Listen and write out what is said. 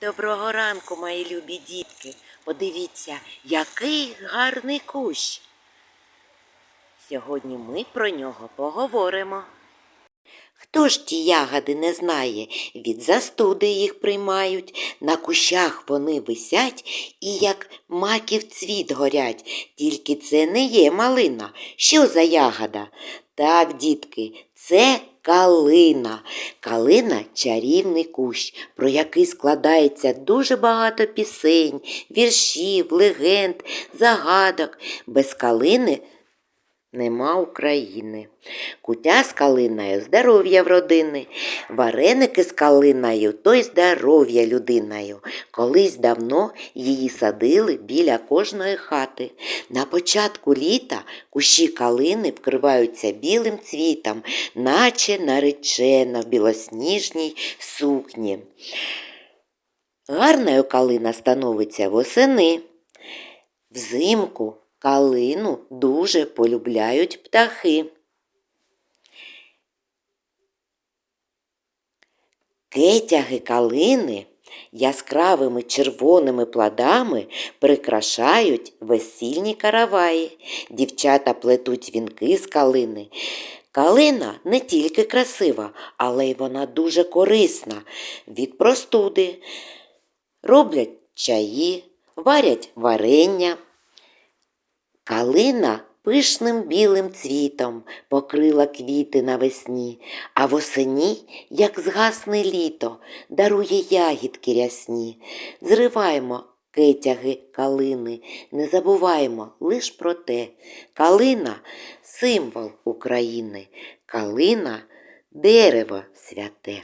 Доброго ранку, мої любі дітки. Подивіться, який гарний кущ. Сьогодні ми про нього поговоримо. Хто ж ті ягоди не знає, від застуди їх приймають, на кущах вони висять і як маків цвіт горять, тільки це не є малина. Що за ягода? Так, дітки, це калина. Калина чарівний кущ, про який складається дуже багато пісень, віршів, легенд, загадок. Без калини нема України. Кутя з калиною здоров'я в родини, вареники з калиною то й здоров'я людиною. Колись давно її садили біля кожної хати. На початку літа кущі калини вкриваються білим цвітом, наче наречена в білосніжній сукні. Гарною калина становиться восени. Взимку калину дуже полюбляють птахи. Кетяги калини яскравими червоними плодами прикрашають весільні караваї. Дівчата плетуть вінки з калини. Калина не тільки красива, але й вона дуже корисна від простуди. Роблять чаї, варять варення. Калина пишним білим цвітом покрила квіти навесні, а восені, як згасне літо, дарує ягідки рясні. Зриваємо кетяги калини, не забуваємо лиш про те. Калина символ України, калина дерево святе.